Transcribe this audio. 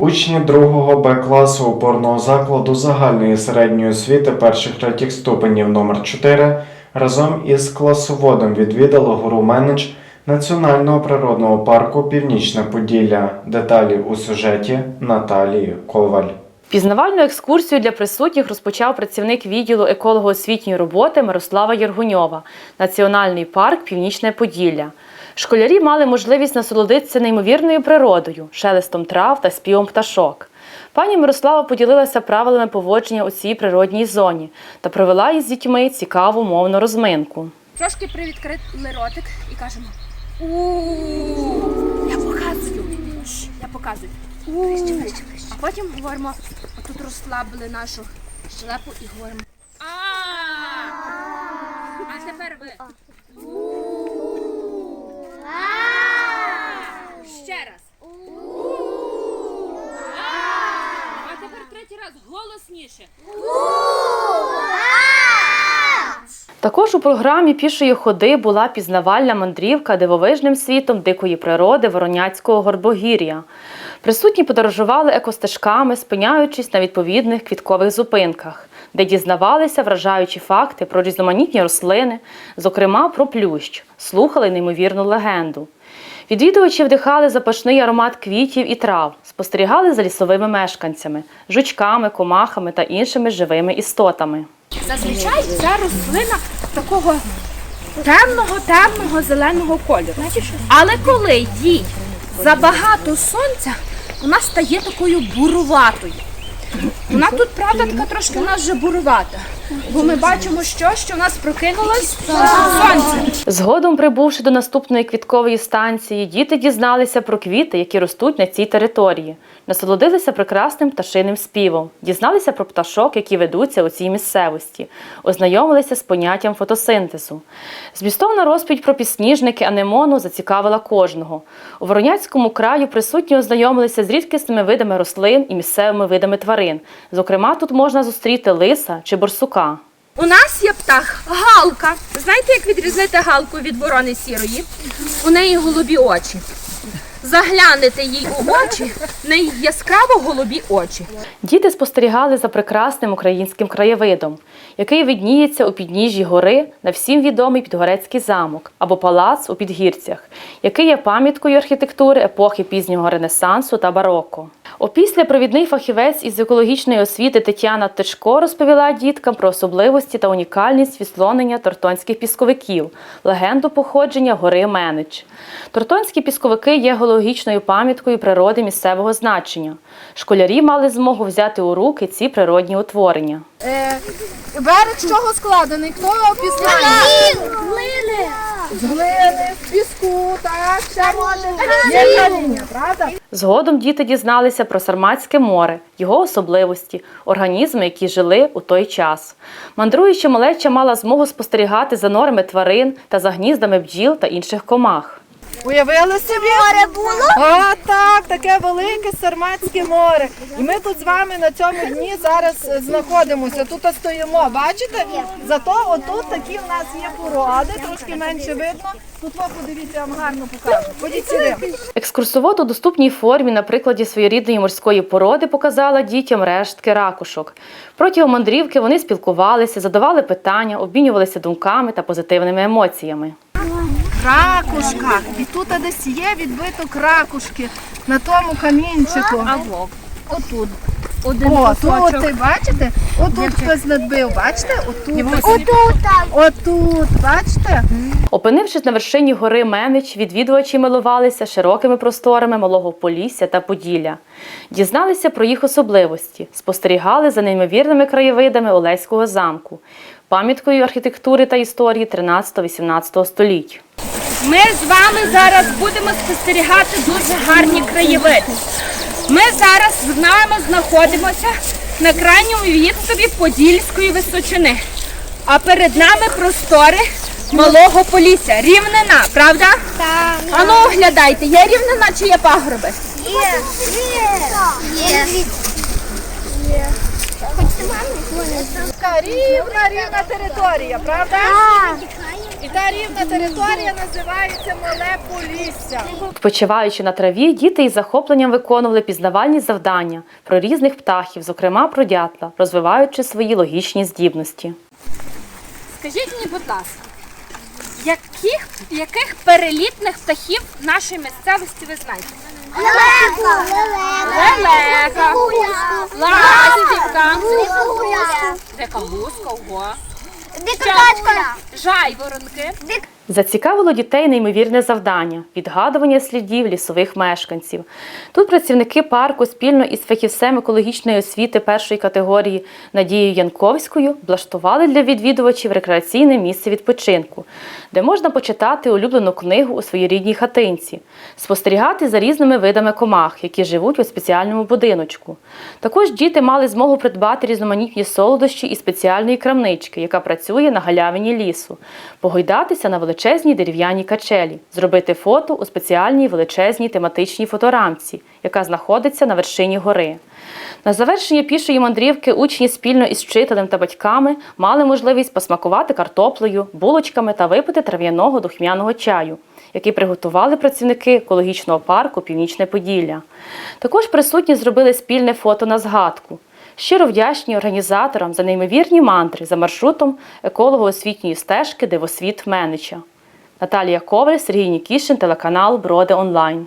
Учні 2 Б класу опорного закладу загальної середньої освіти перших третіх ступенів номер 4 разом із класоводом відвідали гору Менедж Національного природного парку Північне Поділля. Деталі у сюжеті Наталії Коваль. Пізнавальну екскурсію для присутніх розпочав працівник відділу еколого-освітньої роботи Мирослава Єргуньова, Національний парк Північне Поділля. Школярі мали можливість насолодитися неймовірною природою, шелестом трав та співом пташок. Пані Мирослава поділилася правилами поводження у цій природній зоні та провела із дітьми цікаву мовну розминку. Трошки привідкрили ротик і кажемо у Я показую. Я показую. А потім говоримо, отут розслабили нашу щелепу і говоримо. А тепер ви. Ще раз. А тепер третій раз голосніше. Також у програмі пішої ходи була пізнавальна мандрівка дивовижним світом дикої природи Вороняцького горбогір'я. Присутні подорожували екостежками, спиняючись на відповідних квіткових зупинках, де дізнавалися вражаючі факти про різноманітні рослини, зокрема про плющ, слухали неймовірну легенду. Відвідувачі вдихали запашний аромат квітів і трав, спостерігали за лісовими мешканцями, жучками, комахами та іншими живими істотами. Зазвичай ця рослина такого темного, темного зеленого кольору. Але коли їй забагато сонця, вона стає такою буруватою. Вона тут, правда, така трошки у нас вже бурувата. Бо ми бачимо, що, що в нас прокинулось сонце. Згодом, прибувши до наступної квіткової станції, діти дізналися про квіти, які ростуть на цій території, насолодилися прекрасним пташиним співом, дізналися про пташок, які ведуться у цій місцевості, ознайомилися з поняттям фотосинтезу. Змістовна розповідь про підсніжники анемону зацікавила кожного. У Вороняцькому краю присутні ознайомилися з рідкісними видами рослин і місцевими видами тварин. Зокрема, тут можна зустріти лиса чи борсука. У нас є птах галка. Знаєте, як відрізнити галку від ворони сірої? У неї голубі очі. Заглянете їй у очі, в неї яскраво голубі очі. Діти спостерігали за прекрасним українським краєвидом, який видніється у підніжжі гори на всім відомий Підгорецький замок або палац у Підгірцях, який є пам'яткою архітектури епохи пізнього Ренесансу та бароко. Опісля провідний фахівець із екологічної освіти Тетяна Тичко розповіла діткам про особливості та унікальність відслонення тортонських пісковиків, легенду походження гори Менич. Тортонські пісковики є геологічною пам'яткою природи місцевого значення. Школярі мали змогу взяти у руки ці природні утворення. Е, берег з чого складений? Хто опізнає? Глини! З глини, з піску, так, ще може. Є каміння, правда? Згодом діти дізналися про Сарматське море, його особливості, організми, які жили у той час. Мандруючи малеча мала змогу спостерігати за норами тварин та за гніздами бджіл та інших комах. Уявили собі? Море було? А, так, таке велике Сарматське море. І ми тут з вами на цьому дні зараз е, знаходимося. Тут стоїмо, бачите? Зато отут такі в нас є породи, трошки менше видно. Тут ви подивіться, я вам гарно покажу. Ходіть сюди. Екскурсовод у доступній формі на прикладі своєрідної морської породи показала дітям рештки ракушок. Протягом мандрівки вони спілкувалися, задавали питання, обмінювалися думками та позитивними емоціями. Ракушка. І тут десь є відбиток ракушки на тому камінчику. А вовк? Отут. Один О, кусочок. тут, бачите? Отут хтось надбив, бачите? Отут. Отут. Отут, бачите? Опинившись на вершині гори Менич, відвідувачі милувалися широкими просторами малого Полісся та Поділля, дізналися про їх особливості, спостерігали за неймовірними краєвидами Олеського замку, пам'яткою архітектури та історії 13-18 століть. Ми з вами зараз будемо спостерігати дуже гарні краєвиди. Ми зараз з нами знаходимося на крайньому відступі Подільської височини. А перед нами простори малого полісся. Рівнина, правда? Так. А ну оглядайте, є рівнина чи є пагорби? Є. Є. Є. Така рівна, рівна територія, правда? Так. Рівна територія називається Мале Полісся. Відпочиваючи на траві, діти із захопленням виконували пізнавальні завдання про різних птахів, зокрема про дятла, розвиваючи свої логічні здібності. Скажіть мені, будь ласка, яких, яких перелітних птахів нашої місцевості ви знаєте? Лелека. Лелека, ластівка, дика гуска, ого, Дикачка. жайворонки. Зацікавило дітей неймовірне завдання відгадування слідів лісових мешканців. Тут працівники парку спільно із фахівцем екологічної освіти першої категорії Надією Янковською облаштували для відвідувачів рекреаційне місце відпочинку, де можна почитати улюблену книгу у своїй рідній хатинці, спостерігати за різними видами комах, які живуть у спеціальному будиночку. Також діти мали змогу придбати різноманітні солодощі із спеціальної крамнички, яка працює на галявині лісу, погойдатися на величезній дерев'яній качелі, зробити фото у спеціальній величезній тематичній фоторамці, яка знаходиться на вершині гори. На завершення пішої мандрівки учні спільно із вчителем та батьками мали можливість посмакувати картоплею, булочками та випити трав'яного духмяного чаю, який приготували працівники екологічного парку Північне Поділля. Також присутні зробили спільне фото на згадку. Щиро вдячні організаторам за неймовірні мантри за маршрутом еколого-освітньої стежки Дивосвіт Менича. Наталія Коваль, Сергій Нікішин, телеканал Броди Онлайн.